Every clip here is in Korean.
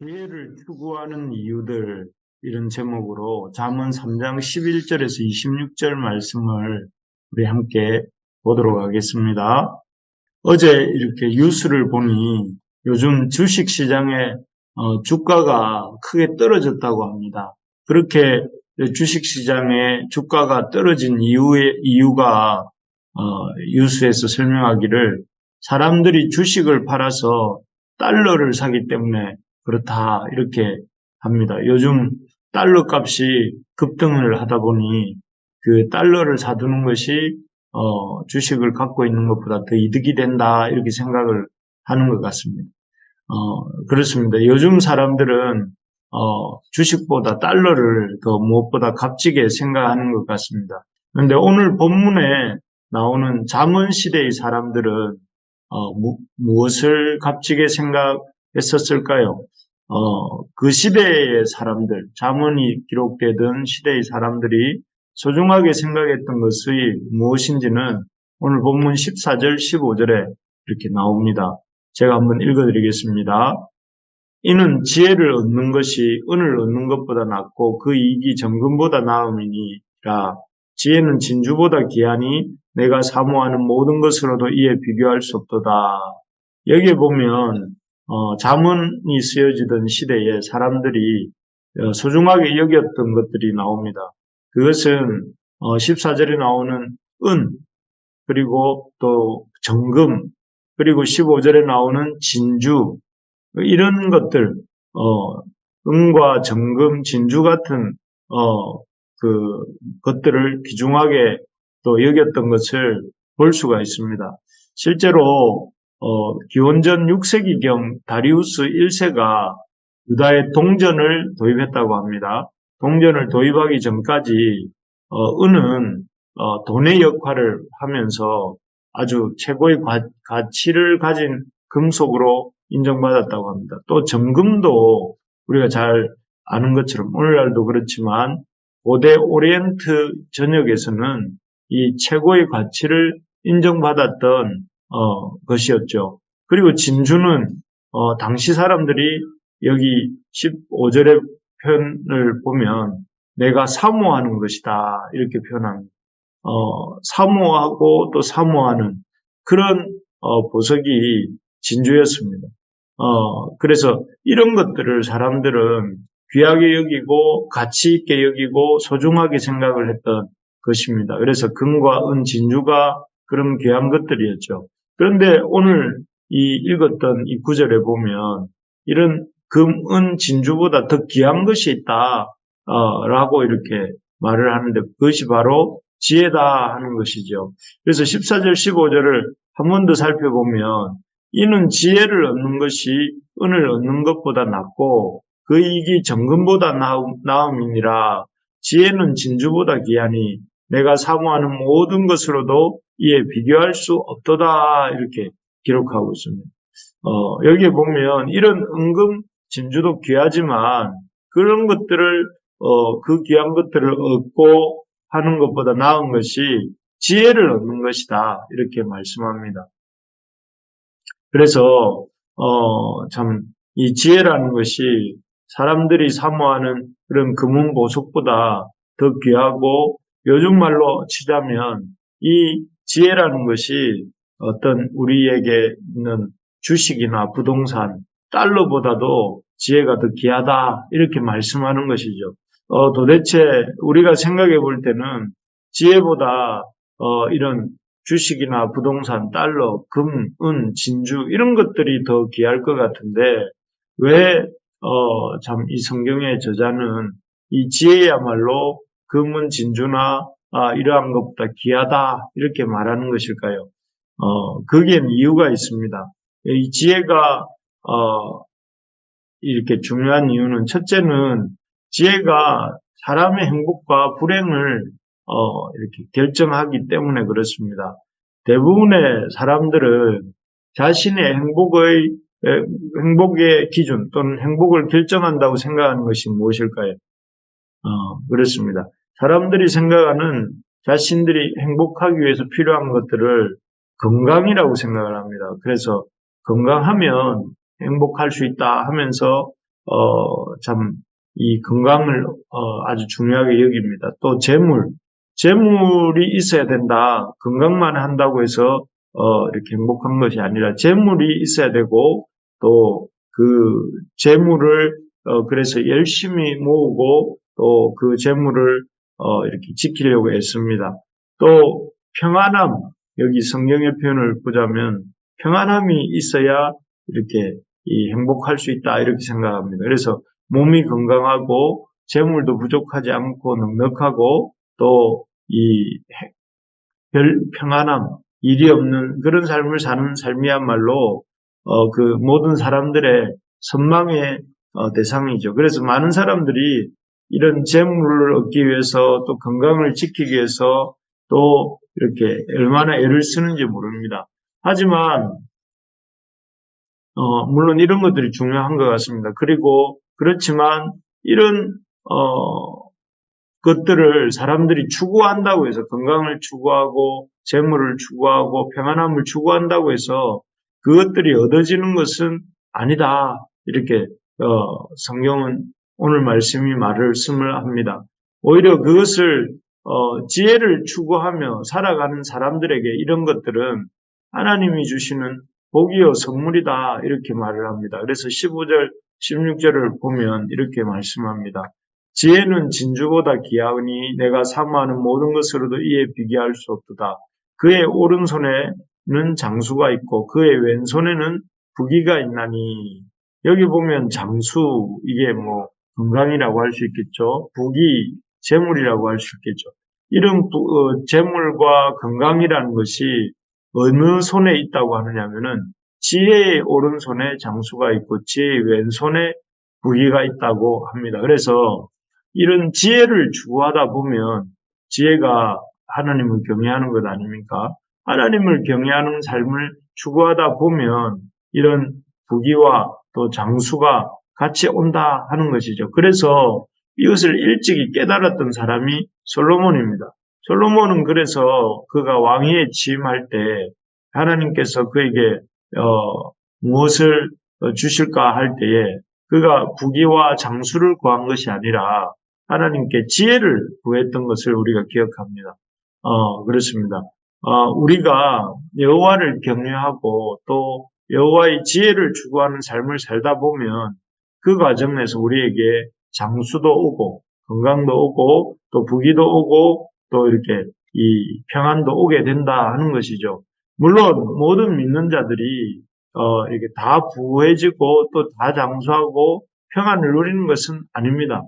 지혜를 추구하는 이유들 이런 제목으로 잠언 3장 11절에서 26절 말씀을 우리 함께 보도록 하겠습니다. 어제 이렇게 뉴스를 보니 요즘 주식 시장의 어, 주가가 크게 떨어졌다고 합니다. 그렇게 주식 시장의 주가가 떨어진 이유의 이유가 어, 뉴스에서 설명하기를 사람들이 주식을 팔아서 달러를 사기 때문에 그렇다 이렇게 합니다. 요즘 달러 값이 급등을 하다 보니 그 달러를 사두는 것이 어, 주식을 갖고 있는 것보다 더 이득이 된다 이렇게 생각을 하는 것 같습니다. 어, 그렇습니다. 요즘 사람들은 어, 주식보다 달러를 더 무엇보다 값지게 생각하는 것 같습니다. 그런데 오늘 본문에 나오는 잠언 시대의 사람들은 어, 무, 무엇을 값지게 생각했었을까요? 어, 그 시대의 사람들, 잠언이 기록되던 시대의 사람들이 소중하게 생각했던 것이 무엇인지는 오늘 본문 14절, 15절에 이렇게 나옵니다. 제가 한번 읽어드리겠습니다. 이는 지혜를 얻는 것이 은을 얻는 것보다 낫고 그 이익이 정금보다 나음이니라. 지혜는 진주보다 귀하니 내가 사모하는 모든 것으로도 이에 비교할 수 없도다. 여기에 보면 어, 자문이 쓰여지던 시대에 사람들이 어, 소중하게 여겼던 것들이 나옵니다. 그것은 어, 14절에 나오는 은, 그리고 또 정금, 그리고 15절에 나오는 진주, 이런 것들, 어, 은과 정금, 진주 같은 어, 그 것들을 귀중하게 또 여겼던 것을 볼 수가 있습니다. 실제로 어, 기원전 6세기경 다리우스 1세가 유다의 동전을 도입했다고 합니다. 동전을 도입하기 전까지 어, 은은 어, 돈의 역할을 하면서 아주 최고의 가, 치를 가진 금속으로 인정받았다고 합니다. 또 정금도 우리가 잘 아는 것처럼 오늘날도 그렇지만 고대 오리엔트 전역에서는 이 최고의 가치를 인정받았던 어, 것이었죠. 그리고 진주는 어, 당시 사람들이 여기 15절의 표현을 보면 내가 사모하는 것이다 이렇게 표현합니다. 어, 사모하고 또 사모하는 그런 어, 보석이 진주였습니다. 어, 그래서 이런 것들을 사람들은 귀하게 여기고 가치 있게 여기고 소중하게 생각을 했던 것입니다. 그래서 금과 은, 진주가 그런 귀한 것들이었죠. 그런데 오늘 이 읽었던 이 구절에 보면 이런 금, 은, 진주보다 더 귀한 것이 있다 어, 라고 이렇게 말을 하는데 그것이 바로 지혜다 하는 것이죠. 그래서 14절, 15절을 한 번 더 살펴보면 이는 지혜를 얻는 것이 은을 얻는 것보다 낫고 그 이익이 정금보다 나음이니라 지혜는 진주보다 귀하니 내가 사모하는 모든 것으로도 이에 비교할 수 없도다 이렇게 기록하고 있습니다. 어, 여기에 보면 이런 은금 진주도 귀하지만 그런 것들을 어, 그 귀한 것들을 얻고 하는 것보다 나은 것이 지혜를 얻는 것이다 이렇게 말씀합니다. 그래서 어, 참 이 지혜라는 것이 사람들이 사모하는 그런 금은 보석보다 더 귀하고 요즘 말로 치자면 이 지혜라는 것이 어떤 우리에게 있는 주식이나 부동산, 달러보다도 지혜가 더 귀하다 이렇게 말씀하는 것이죠. 어, 도대체 우리가 생각해 볼 때는 지혜보다 어, 이런 주식이나 부동산, 달러, 금, 은, 진주 이런 것들이 더 귀할 것 같은데 왜 어, 참 이 성경의 저자는 이 지혜야말로 금은 진주나 아, 이러한 것보다 귀하다 이렇게 말하는 것일까요? 어, 거기엔 이유가 있습니다. 이 지혜가 어, 이렇게 중요한 이유는 첫째는 지혜가 사람의 행복과 불행을 어, 이렇게 결정하기 때문에 그렇습니다. 대부분의 사람들은 자신의 행복의 행복의 기준 또는 행복을 결정한다고 생각하는 것이 무엇일까요? 어, 그렇습니다. 사람들이 생각하는 자신들이 행복하기 위해서 필요한 것들을 건강이라고 생각을 합니다. 그래서 건강하면 행복할 수 있다 하면서 어, 참, 이 건강을 어, 아주 중요하게 여깁니다. 또 재물, 재물이 있어야 된다. 건강만 한다고 해서 어, 이렇게 행복한 것이 아니라 재물이 있어야 되고 또 그 재물을 어, 그래서 열심히 모으고 또 그 재물을 어, 이렇게 지키려고 했습니다. 또 평안함, 여기 성경의 표현을 보자면 평안함이 있어야 이렇게 이 행복할 수 있다 이렇게 생각합니다. 그래서 몸이 건강하고 재물도 부족하지 않고 넉넉하고 또 이 별 평안함, 일이 없는 그런 삶을 사는 삶이야말로 어, 그 모든 사람들의 선망의 어, 대상이죠. 그래서 많은 사람들이 이런 재물을 얻기 위해서 또 건강을 지키기 위해서 또 이렇게 얼마나 애를 쓰는지 모릅니다. 하지만 어, 물론 이런 것들이 중요한 것 같습니다. 그리고 그렇지만 이런 어, 것들을 사람들이 추구한다고 해서 건강을 추구하고 재물을 추구하고 평안함을 추구한다고 해서 그것들이 얻어지는 것은 아니다. 이렇게 어, 성경은 오늘 말씀이 말씀을 합니다. 오히려 그것을 어, 지혜를 추구하며 살아가는 사람들에게 이런 것들은 하나님이 주시는 복이요 선물이다 이렇게 말을 합니다. 그래서 15절, 16절을 보면 이렇게 말씀합니다. 지혜는 진주보다 귀하으니 내가 사모하는 모든 것으로도 이에 비교할 수 없도다. 그의 오른손에는 장수가 있고 그의 왼손에는 부기가 있나니 여기 보면 장수 이게 뭐 건강이라고 할 수 있겠죠. 부기 재물이라고 할 수 있겠죠. 이런 부, 어, 재물과 건강이라는 것이 어느 손에 있다고 하느냐면은 지혜의 오른손에 장수가 있고 지혜의 왼손에 부기가 있다고 합니다. 그래서 이런 지혜를 추구하다 보면 지혜가 하나님을 경외하는 것 아닙니까? 하나님을 경외하는 삶을 추구하다 보면 이런 부귀와 또 장수가 같이 온다 하는 것이죠. 그래서 이것을 일찍이 깨달았던 사람이 솔로몬입니다. 솔로몬은 그래서 그가 왕위에 취임할 때 하나님께서 그에게 어, 무엇을 주실까 할 때에 그가 부귀와 장수를 구한 것이 아니라 하나님께 지혜를 구했던 것을 우리가 기억합니다. 어, 그렇습니다. 어, 우리가 여호와를 경외하고 또 여호와의 지혜를 추구하는 삶을 살다 보면 그 과정에서 우리에게 장수도 오고 건강도 오고 또 부귀도 오고 또 이렇게 이 평안도 오게 된다 하는 것이죠. 물론 모든 믿는 자들이 어, 이렇게 다 부해지고 또 다 장수하고 평안을 누리는 것은 아닙니다.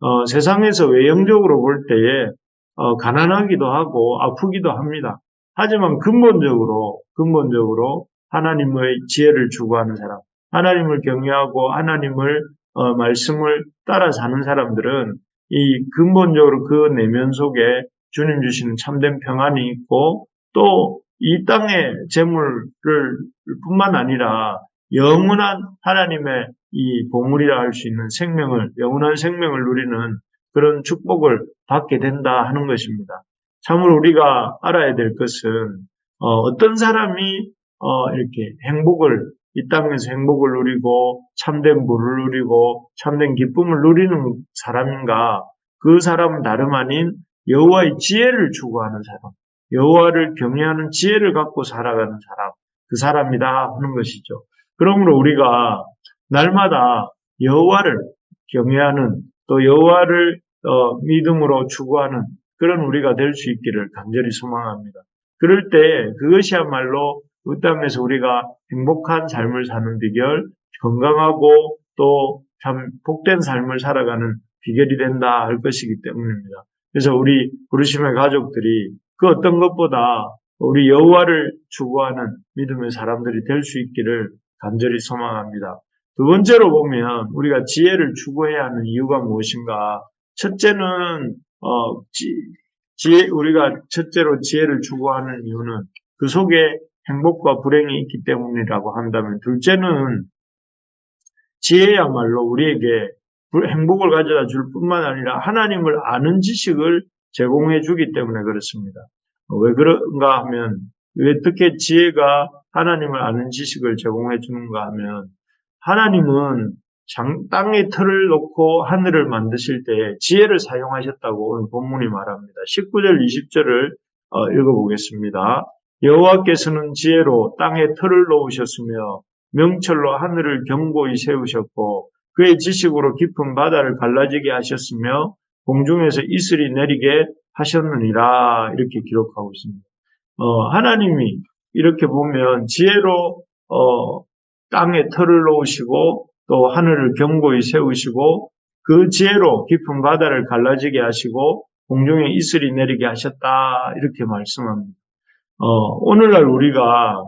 어, 세상에서 외형적으로 볼 때에 어, 가난하기도 하고 아프기도 합니다. 하지만 근본적으로 근본적으로 하나님의 지혜를 추구하는 사람, 하나님을 경외하고 하나님을 어, 말씀을 따라 사는 사람들은 이 근본적으로 그 내면 속에 주님 주시는 참된 평안이 있고 또 이 땅의 재물을 뿐만 아니라 영원한 하나님의 이 보물이라 할 수 있는 생명을 영원한 생명을 누리는 그런 축복을 받게 된다 하는 것입니다. 참으로 우리가 알아야 될 것은 어, 떤 사람이 어, 이렇게 행복을 이 땅에서 행복을 누리고 참된 부를 누리고 참된 기쁨을 누리는 사람인가? 그 사람은 다름 아닌 여호와의 지혜를 추구하는 사람, 여호와를 경외하는 지혜를 갖고 살아가는 사람, 그 사람이다 하는 것이죠. 그러므로 우리가 날마다 여호와를 경외하는 또 여호와를 어, 믿음으로 추구하는 그런 우리가 될 수 있기를 간절히 소망합니다. 그럴 때 그것이야말로 이 땅에서 우리가 행복한 삶을 사는 비결, 건강하고 또 참 복된 삶을 살아가는 비결이 된다 할 것이기 때문입니다. 그래서 우리 부르심의 가족들이 그 어떤 것보다 우리 여호와를 추구하는 믿음의 사람들이 될 수 있기를 간절히 소망합니다. 두 번째로 보면 우리가 지혜를 추구해야 하는 이유가 무엇인가? 첫째는 어, 지, 혜 우리가 첫째로 지혜를 추구하는 이유는 그 속에 행복과 불행이 있기 때문이라고 한다면 둘째는 지혜야말로 우리에게 행복을 가져다 줄 뿐만 아니라 하나님을 아는 지식을 제공해 주기 때문에 그렇습니다. 왜 그런가 하면 왜 어떻게 지혜가 하나님을 아는 지식을 제공해 주는가 하면 하나님은 장- 땅에 틀을 놓고 하늘을 만드실 때 지혜를 사용하셨다고 오늘 본문이 말합니다. 19절, 20절을 어, 읽어보겠습니다. 여호와께서는 지혜로 땅에 틀을 놓으셨으며 명철로 하늘을 견고히 세우셨고 그의 지식으로 깊은 바다를 갈라지게 하셨으며 공중에서 이슬이 내리게 하셨느니라 이렇게 기록하고 있습니다. 어, 하나님이 이렇게 보면 지혜로 어, 땅에 틀을 놓으시고 또 하늘을 견고히 세우시고 그 지혜로 깊은 바다를 갈라지게 하시고 공중에 이슬이 내리게 하셨다 이렇게 말씀합니다. 어, 오늘날 우리가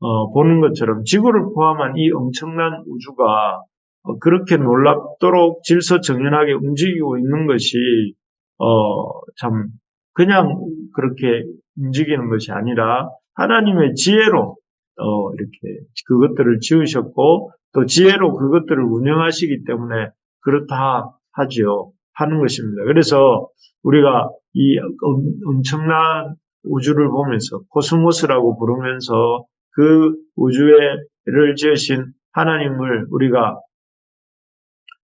어, 보는 것처럼 지구를 포함한 이 엄청난 우주가 어, 그렇게 놀랍도록 질서정연하게 움직이고 있는 것이 어, 참 그냥 그렇게 움직이는 것이 아니라 하나님의 지혜로 어, 이렇게 그것들을 지으셨고 또 지혜로 그것들을 운영하시기 때문에 그렇다 하지요. 하는 것입니다. 그래서 우리가 이 엄- 엄청난 우주를 보면서 코스모스라고 부르면서 그 우주를 지으신 하나님을 우리가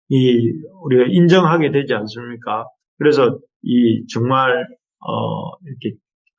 이 우리가 인정하게 되지 않습니까? 그래서 이 정말 어 이렇게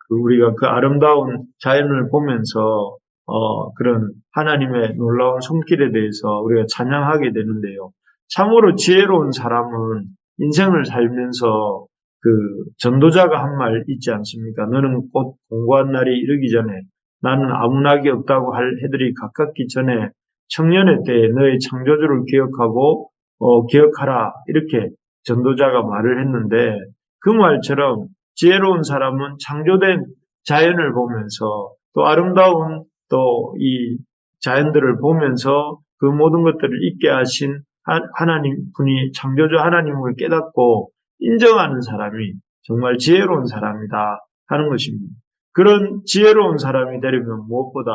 그 우리가 그 아름다운 자연을 보면서 어 그런 하나님의 놀라운 손길에 대해서 우리가 찬양하게 되는데요. 참으로 지혜로운 사람은 인생을 살면서 그 전도자가 한 말 있지 않습니까? 너는 곧 공고한 날이 이르기 전에 나는 아무 낙이 없다고 할 해들이 가깝기 전에 청년의 때에 너의 창조주를 기억하고 어, 기억하라 이렇게 전도자가 말을 했는데 그 말처럼 지혜로운 사람은 창조된 자연을 보면서 또 아름다운 또 이 자연들을 보면서 그 모든 것들을 있게 하신 하- 하나님 분이 창조주 하나님을 깨닫고 인정하는 사람이 정말 지혜로운 사람이다 하는 것입니다. 그런 지혜로운 사람이 되려면 무엇보다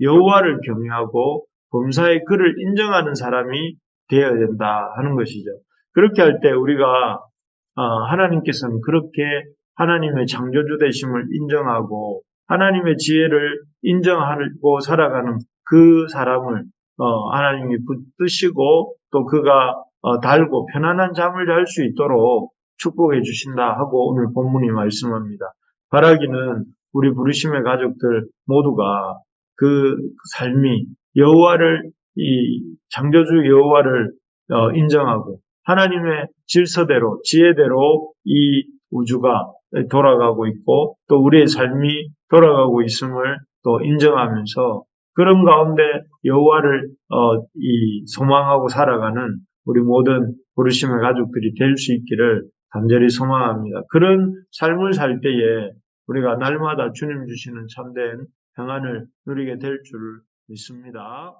여호와를 경외하고 범사의 그를 인정하는 사람이 되어야 된다 하는 것이죠. 그렇게 할 때 우리가 어, 하나님께서는 그렇게 하나님의 창조주 되심을 인정하고 하나님의 지혜를 인정하고 살아가는 그 사람을 어, 하나님이 붙드시고 또 그가 어, 달고 편안한 잠을 잘 수 있도록 축복해 주신다 하고 오늘 본문이 말씀합니다. 바라기는 우리 부르심의 가족들 모두가 그 삶이 여호와를 이 창조주 여호와를 어, 인정하고 하나님의 질서대로 지혜대로 이 우주가 돌아가고 있고 또 우리의 삶이 돌아가고 있음을 또 인정하면서 그런 가운데 여호와를 어, 이 소망하고 살아가는 우리 모든 부르심의 가족들이 될 수 있기를 간절히 소망합니다. 그런 삶을 살 때에 우리가 날마다 주님 주시는 참된 평안을 누리게 될 줄 믿습니다.